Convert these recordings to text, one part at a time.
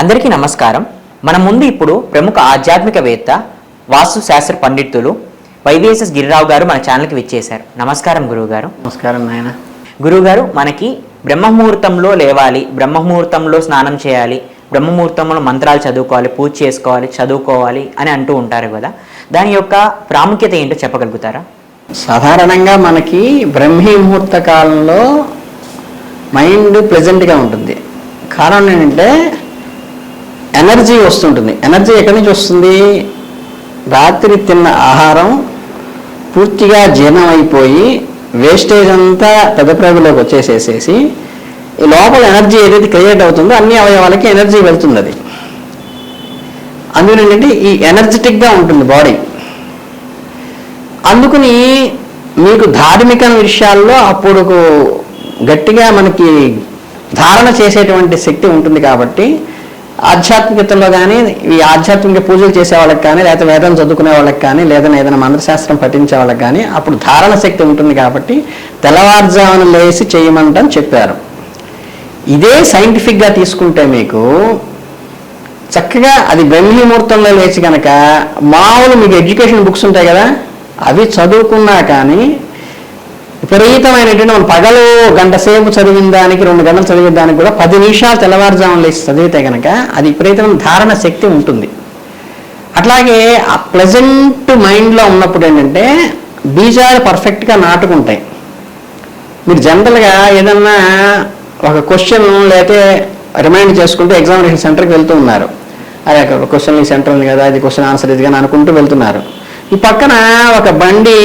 అందరికీ నమస్కారం. మన ముందు ఇప్పుడు ప్రముఖ ఆధ్యాత్మికవేత్త వాస్తు శాస్త్ర పండితులు వైవిఎస్ఎస్ గిరిరావు గారు మన ఛానల్కి విచ్చేశారు. నమస్కారం గురువుగారు. నమస్కారం నాయన. గురువుగారు మనకి బ్రహ్మముహూర్తంలో లేవాలి బ్రహ్మముహూర్తంలో స్నానం చేయాలి బ్రహ్మముహూర్తంలో మంత్రాలు చదువుకోవాలి పూజ చేసుకోవాలి చదువుకోవాలి అని అంటూ ఉంటారు కదా. దాని యొక్క ప్రాముఖ్యత ఏంటో చెప్పగలుగుతారా? సాధారణంగా మనకి బ్రహ్మీ ముహూర్త కాలంలో మైండ్ ప్లెజెంట్గా ఉంటుంది. కారణం ఏంటంటే ఎనర్జీ వస్తుంటుంది. ఎనర్జీ ఎక్కడి నుంచి వస్తుంది? రాత్రి తిన్న ఆహారం పూర్తిగా జీర్ణం అయిపోయి వేస్టేజ్ అంతా పెద్ద వచ్చేసేసేసి ఈ లోపల ఎనర్జీ ఏదైతే క్రియేట్ అవుతుందో అన్ని అవయవాలకి ఎనర్జీ వెళ్తుంది అది అందుకని ఏంటంటే ఈ ఎనర్జెటిక్గా ఉంటుంది బాడీ అందుకని మీకు ధార్మిక విషయాల్లో అప్పుడు గట్టిగా మనకి ధారణ చేసేటువంటి శక్తి ఉంటుంది కాబట్టి ఆధ్యాత్మికతలో కానీ ఈ ఆధ్యాత్మిక పూజలు చేసే వాళ్ళకి కానీ లేకపోతే వేదం చదువుకునే వాళ్ళకి కానీ లేదా ఏదైనా మంత్రశాస్త్రం పఠించే వాళ్ళకి కానీ అప్పుడు ధారణ శక్తి ఉంటుంది కాబట్టి తెల్లవారుజామున లేచి చేయమంటని చెప్పారు. ఇదే సైంటిఫిక్గా తీసుకుంటే మీకు చక్కగా అది బ్రహ్మీముహూర్తంలో లేచి కనుక మామూలు మీకు ఎడ్యుకేషన్ బుక్స్ ఉంటాయి కదా అవి చదువుకున్నా కానీ విపరీతమైనటువంటి మనం పగలు గంట సేపు చదివిన దానికి రెండు గంటలు చదివిన దానికి కూడా పది నిమిషాలు తెల్లవారుజామున లేచి చదివితే కనుక అది విపరీతమైన ధారణ శక్తి ఉంటుంది. అట్లాగే ఆ ప్లెజెంట్ మైండ్లో ఉన్నప్పుడు ఏంటంటే బీజాలు పర్ఫెక్ట్గా నాటుకుంటాయి. మీరు జనరల్గా ఏదన్నా ఒక క్వశ్చన్ లేకపోతే రిమైండ్ చేసుకుంటూ ఎగ్జామినేషన్ సెంటర్కి వెళ్తూ ఉన్నారు. అరే అక్కడ క్వశ్చన్ ఈ సెంటర్ ఉంది కదా ఇది క్వశ్చన్ ఆన్సర్ ఇది కానీ అనుకుంటూ వెళ్తున్నారు. ఈ పక్కన ఒక బండి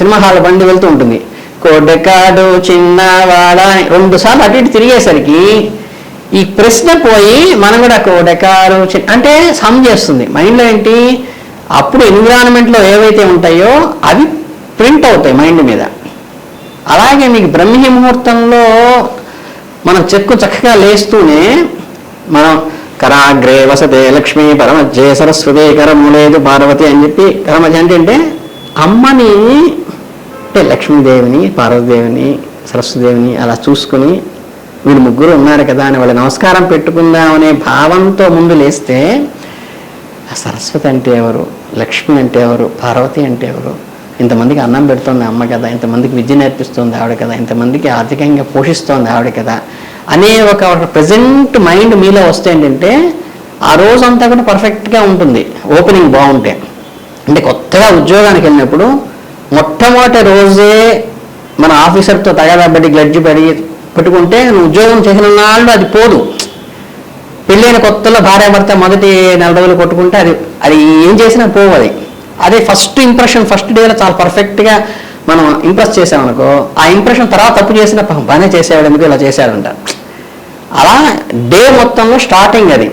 సినిమా హాల్ బండి వెళ్తూ ఉంటుంది. కొడకాడు చిన్నవాడ అని రెండు సార్లు అటు ఇటు తిరిగేసరికి ఈ ప్రశ్న పోయి మనం కూడా కొడకాడు చి- అంటే సమ్ చేస్తుంది. మైండ్లో ఏంటి? అప్పుడు ఎన్విరాన్మెంట్లో ఏవైతే ఉంటాయో అవి ప్రింట్ అవుతాయి మైండ్ మీద. అలాగే మీకు బ్రహ్మీ ముహూర్తంలో మనం చెక్కు చక్కగా లేస్తూనే మనం కరాగ్రే వసతే లక్ష్మి పరమజ్జే సరస్వతి కరము లేదు పార్వతి అని చెప్పి కరమధ్య అంటే అమ్మని అంటే లక్ష్మీదేవిని పార్వతీదేవిని సరస్వతిదేవిని అలా చూసుకుని వీళ్ళు ముగ్గురు ఉన్నారు కదా అని వాళ్ళ నమస్కారం పెట్టుకుందాం అనే భావంతో ముందు లేస్తే ఆ సరస్వతి అంటే ఎవరు? లక్ష్మి అంటే ఎవరు? పార్వతి అంటే ఎవరు? ఇంతమందికి అన్నం పెడుతుంది అమ్మ కదా ఇంతమందికి విద్య నేర్పిస్తుంది ఆవిడ కదా ఇంతమందికి ఆర్థికంగా పోషిస్తోంది ఆవిడ కదా అనే ఒక ప్రజెంట్ మైండ్ మీలో వస్తే ఏంటంటే ఆ రోజంతా కూడా పర్ఫెక్ట్గా ఉంటుంది. ఓపెనింగ్ బాగుంటే. అంటే కొత్తగా ఉద్యోగానికి వెళ్ళినప్పుడు మొట్టమొదటి రోజే మన ఆఫీసర్తో తగాదాబడి గ్లడ్జి పడి పెట్టుకుంటే నువ్వు ఉద్యోగం చేసిన నాళ్ళు అది పోదు. పెళ్ళైన కొత్తలో భార్య భర్త మొదటి నెల రోజులు కొట్టుకుంటే అది అది ఏం చేసినా పోవు అది. అదే ఫస్ట్ ఇంప్రెషన్ ఫస్ట్ డేలో చాలా పర్ఫెక్ట్గా మనం ఇంప్రెస్ చేసామనుకో ఆ ఇంప్రెషన్ తర్వాత తప్పు చేసిన బాగానే చేసేవాడు ఎందుకు ఇలా చేశాడంట. అలా డే మొత్తంలో స్టార్టింగ్ అది.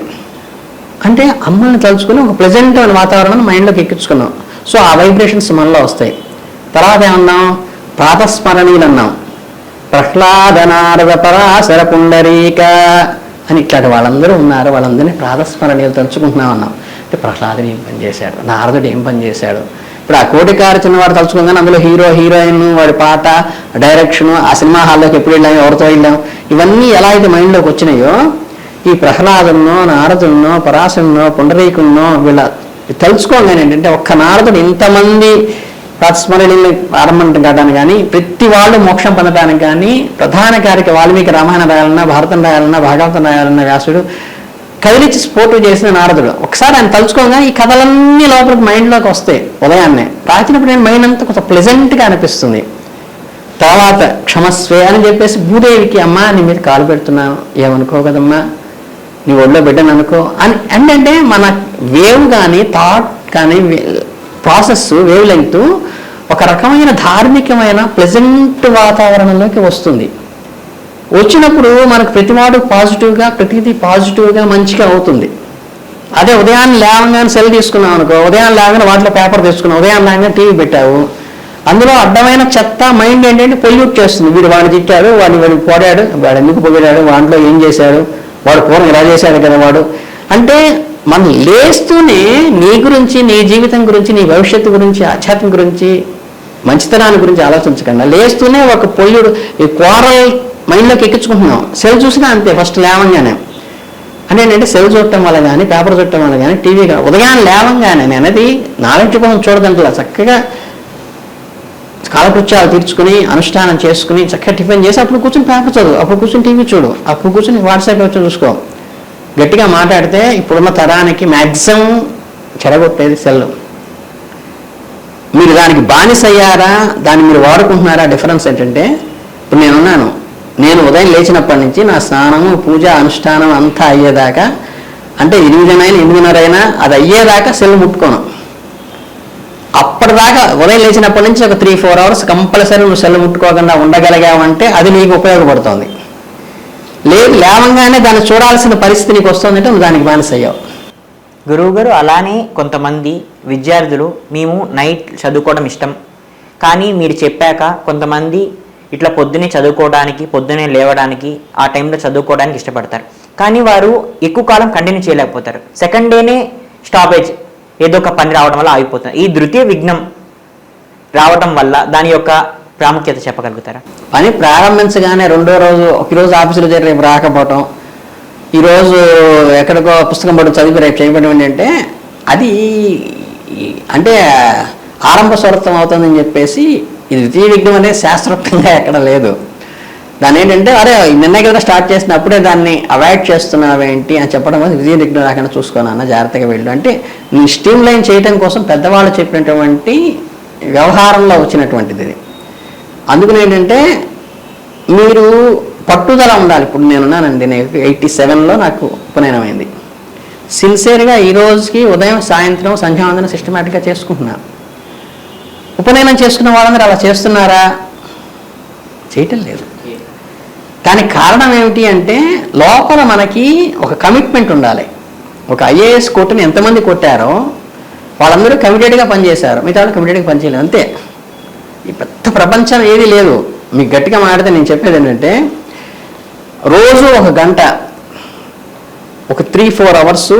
అంటే అమ్మల్ని తలుచుకుని ఒక ప్లెజెంట్ వాతావరణం మైండ్లోకి ఎక్కించుకున్నాం. సో ఆ వైబ్రేషన్స్ మనలో వస్తాయి. తర్వాత ఏమన్నాం? ప్రాతస్మరణీయులు అన్నాం ప్రహ్లాద నారద పరాశర పుండరీక అని ఇట్లాంటి వాళ్ళందరూ ఉన్నారు. వాళ్ళందరినీ ప్రాతస్మరణీయులు తలుచుకుంటున్నాం అన్నాం అంటే ప్రహ్లాదుడు ఏం పని చేశాడు? నారదుడు ఏం పని చేశాడు? ఇప్పుడు ఆ కోటికారు చిన్నవాడు తలుచుకుందని అందులో హీరో హీరోయిన్ వాడి పాట డైరెక్షన్ ఆ సినిమా హాల్లోకి ఎప్పుడు వెళ్ళాం ఎవరితో వెళ్ళాం ఇవన్నీ ఎలా అయితే మైండ్లోకి వచ్చినాయో ఈ ప్రహ్లాదున్నో నారదున్నో పరాశున్నో పుండరీకున్నో వీళ్ళ తలుచుకోగానే ఏంటంటే ఒక్క నారదుడు ఇంతమంది ప్రాతస్మరణీయుల్ని ఆరంభం కావడానికి కానీ ప్రతి వాళ్ళు మోక్షం పొందడానికి కానీ ప్రధాన కార్యక వాల్మీకి రామాయణం రాయాలన్నా భారతం రాయాలన్నా భాగవతం రాయాలన్నా వ్యాసుడు కదిలిచ్చి స్పోర్ట్ చేసిన నారదుడు. ఒకసారి ఆయన తలుచుకోగా ఈ కథలన్నీ లోపలికి మైండ్లోకి వస్తాయి ఉదయాన్నే. ప్రాచీనప్పుడు నేను మైండ్ అంతా కొంచెం ప్లెజెంట్గా అనిపిస్తుంది. తర్వాత క్షమస్వే అని చెప్పేసి భూదేవికి అమ్మా నీ మీద కాలు పెడుతున్నాను. ఏమనుకో కదమ్మా? నీ ఒళ్ళో బిడ్డను అనుకో అని. అంటే మన వేవ్ కానీ థాట్ కానీ ప్రాసెస్ వేవ్ లెంగ్త్ ఒక రకమైన ధార్మికమైన ప్లెజెంట్ వాతావరణంలోకి వస్తుంది. వచ్చినప్పుడు మనకు ప్రతివాడు పాజిటివ్గా ప్రతిదీ పాజిటివ్గా మంచిగా అవుతుంది. అదే ఉదయాన్నే లేవగానే సెల్ తీసుకున్నాం అనుకో ఉదయం లేవగానే వాటిలో పేపర్ తెచ్చుకున్నావు ఉదయం లేవగానే టీవీ పెట్టావు. అందులో అడ్డమైన చెత్త మైండ్ ఏంటంటే పొల్యూట్ చేస్తుంది. వీడు వాడిని తిట్టాడు వాడిని వాడిని పోడాడు వాడు ఎందుకు పొగిడాడు వాడిలో ఏం చేశాడు వాడు పూర్వం ఇలా చేశాడు కదా వాడు. అంటే మనం లేస్తూనే నీ గురించి నీ జీవితం గురించి నీ భవిష్యత్తు గురించి ఆధ్యాత్మిక గురించి మంచితనాన్ని గురించి ఆలోచించకుండా. లేస్తూనే ఒక పొయ్యుడు ఈ కోరల్ మైండ్లోకి ఎక్కించుకుంటున్నాం. సెల్ చూసినా అంతే ఫస్ట్ లేవంగానే. అంటే ఏంటంటే సెల్ చూడటం వల్ల కానీ పేపర్ చూడటం వల్ల కానీ టీవీ కానీ ఉదయాన్నే లేవంగానే నేను అనేది నాలెడ్జ్ కోసం చూడదంటే చక్కగా కాలకృత్యాలు తీర్చుకుని అనుష్ఠానం చేసుకుని చక్కగా టిఫిన్ చేసి అప్పుడు కూర్చొని పేపర్ చదువు అప్పుడు కూర్చొని టీవీ చూడు అప్పుడు కూర్చొని వాట్సాప్ వచ్చి చూసుకో. గట్టిగా మాట్లాడితే ఇప్పుడున్న తరానికి మ్యాక్సిమం చెడగొట్టేది సెల్. మీరు దానికి బానిస అయ్యారా? దాన్ని మీరు వాడుకుంటున్నారా? డిఫరెన్స్ ఏంటంటే ఇప్పుడు నేనున్నాను. నేను ఉదయం లేచినప్పటి నుంచి నా స్నానము పూజ అనుష్ఠానం అంతా అయ్యేదాకా అంటే ఎనిమిదినైనా ఎనిమిదిన్నరైనా అయినా అది అయ్యేదాకా సెల్ ముట్టుకోను. అప్పటిదాకా ఉదయం లేచినప్పటి నుంచి ఒక త్రీ ఫోర్ అవర్స్ కంపల్సరీ నువ్వు సెల్ ముట్టుకోకుండా ఉండగలిగావంటే అది నీకు ఉపయోగపడుతుంది. లేదు లేవంగానే దాన్ని చూడాల్సిన పరిస్థితి నీకు వస్తుందంటే నువ్వు దానికి బానిస అయ్యావు గురువుగారు అలానే కొంతమంది విద్యార్థులు మేము నైట్ చదువుకోవడం ఇష్టం. కానీ మీరు చెప్పాక కొంతమంది ఇట్లా పొద్దునే చదువుకోవడానికి పొద్దునే లేవడానికి ఆ టైంలో చదువుకోవడానికి ఇష్టపడతారు. కానీ వారు ఎక్కువ కాలం కంటిన్యూ చేయలేకపోతారు. సెకండ్ డేనే స్టాపేజ్ ఏదో ఒక పని రావడం వల్ల ఆగిపోతుంది. ఈ ద్వితీయ విఘ్నం రావటం వల్ల దాని యొక్క ప్రాముఖ్యత చెప్పగలుగుతారా? పని ప్రారంభించగానే రెండో రోజు ఒక రోజు ఆఫీసులో చేరి రేపు రాకపోవటం ఈరోజు ఎక్కడికో పుస్తకం పడి చదివి రేపు చేయబడి అంటే అది అంటే ఆరంభ స్వరత్వం అవుతుందని చెప్పేసి ఇది ద్వితీయ విఘ్నం అనేది శాస్త్రోక్తంగా ఎక్కడ లేదు. దాని ఏంటంటే అరే నిన్న కదా స్టార్ట్ చేసినప్పుడే దాన్ని అవాయిడ్ చేస్తున్నావేంటి అని చెప్పడం వల్ల ద్వితీయ విఘ్నం రాకుండా చూసుకోనన్న జాగ్రత్తగా వెళ్ళు. అంటే నీ స్ట్రీమ్ లైన్ చేయడం కోసం పెద్దవాళ్ళు చెప్పినటువంటి వ్యవహారంలో వచ్చినటువంటిది ఇది. అందుకని ఏంటంటే మీరు పట్టుదల ఉండాలి. ఇప్పుడు నేనున్నానండి నేను ఎయిటీ సెవెన్లో నాకు ఉపనయనమైంది. సిన్సియర్గా ఈ రోజుకి ఉదయం సాయంత్రం సంధ్యావందనం సిస్టమేటిక్గా చేసుకుంటున్నాను ఉపనయనం చేసుకున్న వాళ్ళందరూ అలా చేస్తున్నారా? చేయటం లేదు. దానికి కారణం ఏమిటి అంటే లోపల మనకి ఒక కమిట్మెంట్ ఉండాలి. ఒక ఐఏఎస్ కోర్టుని ఎంతమంది కొట్టారో వాళ్ళందరూ కమిటెడ్గా పనిచేశారు. మిగతా వాళ్ళు కమిటెడ్గా పనిచేయలేదు. అంతే. ఈ పెద్ద ప్రపంచం ఏది లేదు. మీకు గట్టిగా మాట్లాడితే నేను చెప్పేది ఏంటంటే రోజు ఒక గంట ఒక త్రీ ఫోర్ అవర్స్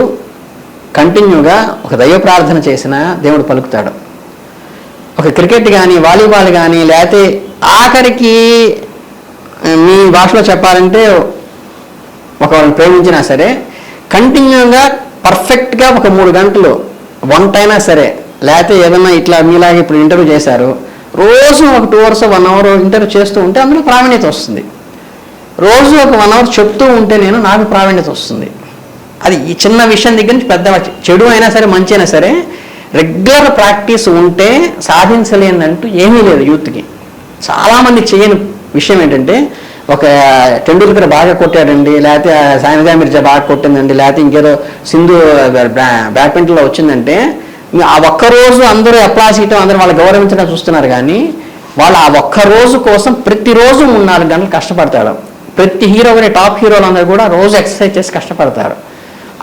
కంటిన్యూగా ఒక దైవ ప్రార్థన చేసిన దేవుడు పలుకుతాడు. ఒక క్రికెట్ కానీ వాలీబాల్ కానీ లేకపోతే ఆఖరికి మీ భాషలో చెప్పాలంటే ఒకరిని ప్రేమించినా సరే కంటిన్యూగా పర్ఫెక్ట్గా ఒక మూడు గంటలు వంట అయినా సరే లేకపోతే ఏదైనా ఇట్లా మీలాగే ఇప్పుడు ఇంటర్వ్యూ చేశారు రోజు ఒక two hours one hour interview చేస్తూ ఉంటే అందులో ప్రావీణ్యత వస్తుంది. రోజు ఒక వన్ అవర్ చెప్తూ ఉంటే నేను నాకు ప్రావీణ్యత వస్తుంది. అది ఈ చిన్న విషయం దగ్గర నుంచి పెద్ద చెడు అయినా సరే మంచి అయినా సరే రెగ్యులర్ ప్రాక్టీస్ ఉంటే సాధించలేనంటూ ఏమీ లేదు యూత్కి. చాలామంది చేయని విషయం ఏంటంటే ఒక టెండూల్కర్ బాగా కొట్టాడండి లేకపోతే సాయినగా మిర్జా బాగా కొట్టిందండి లేకపోతే ఇంకేదో సింధు బ్యాడ్మింటన్లో వచ్చిందంటే ఆ ఒక్క రోజు అందరూ అప్లాస్ చేయటం అందరూ వాళ్ళు గౌరవించడం చూస్తున్నారు కానీ వాళ్ళు ఆ ఒక్క రోజు కోసం ప్రతిరోజు మూడు నాలుగు గంటలు కష్టపడతాడు ప్రతి హీరో కానీ టాప్ హీరోలు అందరూ కూడా రోజు ఎక్సర్సైజ్ చేసి కష్టపడతారు.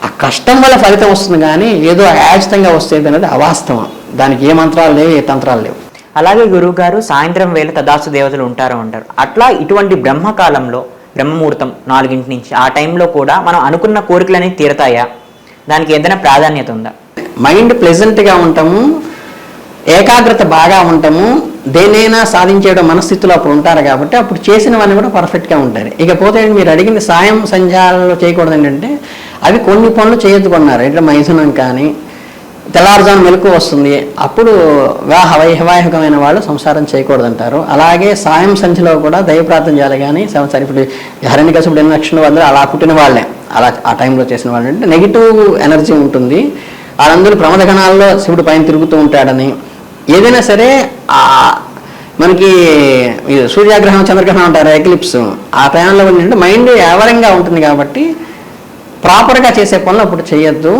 ఆ కష్టం వల్ల ఫలితం వస్తుంది కానీ ఏదో యాచితంగా వస్తుంది అనేది అవాస్తవం. దానికి ఏ మంత్రాలు లేవు ఏ తంత్రాలు లేవు. అలాగే గురువుగారు సాయంత్రం వేళ తదాసు దేవతలు ఉంటారు అంటారు. అట్లా ఇటువంటి బ్రహ్మకాలంలో బ్రహ్మముహూర్తం నాలుగింటి నుంచి ఆ టైంలో కూడా మనం అనుకున్న కోరికలు అనేవి తీరతాయా? దానికి ఏదైనా ప్రాధాన్యత ఉందా? మైండ్ ప్లెజెంట్గా ఉంటాము ఏకాగ్రత బాగా ఉంటాము దేనైనా సాధించేయడం మనస్థితిలో అప్పుడు ఉంటారు కాబట్టి అప్పుడు చేసినవన్నీ కూడా పర్ఫెక్ట్గా ఉంటారు ఇకపోతే మీరు అడిగిన సాయం సంధ్యాలలో చేయకూడదు ఏంటంటే అవి కొన్ని పనులు చేయొద్దుకున్నారు ఇట్లా మైథునం కానీ తెల్లారుజాము మెలకు వస్తుంది అప్పుడు వివాహ వైవాహికమైన వాళ్ళు సంసారం చేయకూడదంటారు. అలాగే సాయం సంధ్యలో కూడా దైవ ప్రార్థన చేయాలి కానీ సంసారం ఇప్పుడు హరణికసుడు కసుపుడు ఎన్ని లక్షలు అందరూ అలా పుట్టిన వాళ్ళే. అలా ఆ టైంలో చేసిన వాళ్ళు అంటే నెగిటివ్ ఎనర్జీ ఉంటుంది. వాళ్ళందరూ ప్రమదగణాల్లో శివుడు పైన తిరుగుతూ ఉంటాడని. ఏదైనా సరే ఆ మనకి సూర్యాగ్రహం చంద్రగ్రహం చంద్రగ్రహణం అంటారు ఎక్లిప్స్ ఆ టైంలో ఏంటంటే మైండ్ యావరంగా ఉంటుంది కాబట్టి ప్రాపర్గా చేసే పనులు అప్పుడు చేయొద్దు.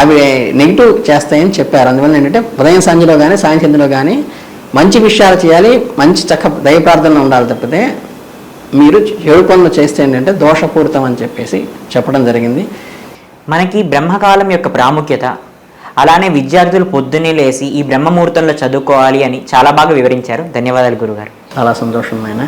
అవి నెగిటివ్ చేస్తాయని చెప్పారు. అందువల్ల ఏంటంటే ఉదయం సంధ్యలో కానీ సాయంత్రంలో కానీ మంచి విషయాలు చేయాలి మంచి చక్క దయ ప్రార్థనలు ఉండాలి తప్పితే మీరు చెడు పనులు చేస్తే ఏంటంటే దోషపూరితం అని చెప్పేసి చెప్పడం జరిగింది. మనకి బ్రహ్మకాలం యొక్క ప్రాముఖ్యత. అలానే విద్యార్థులు పొద్దున్నే లేసి ఈ బ్రహ్మముహూర్తంలో చదువుకోవాలి అని చాలా బాగా వివరించారు. ధన్యవాదాలు గురుగారు. చాలా సంతోషమైన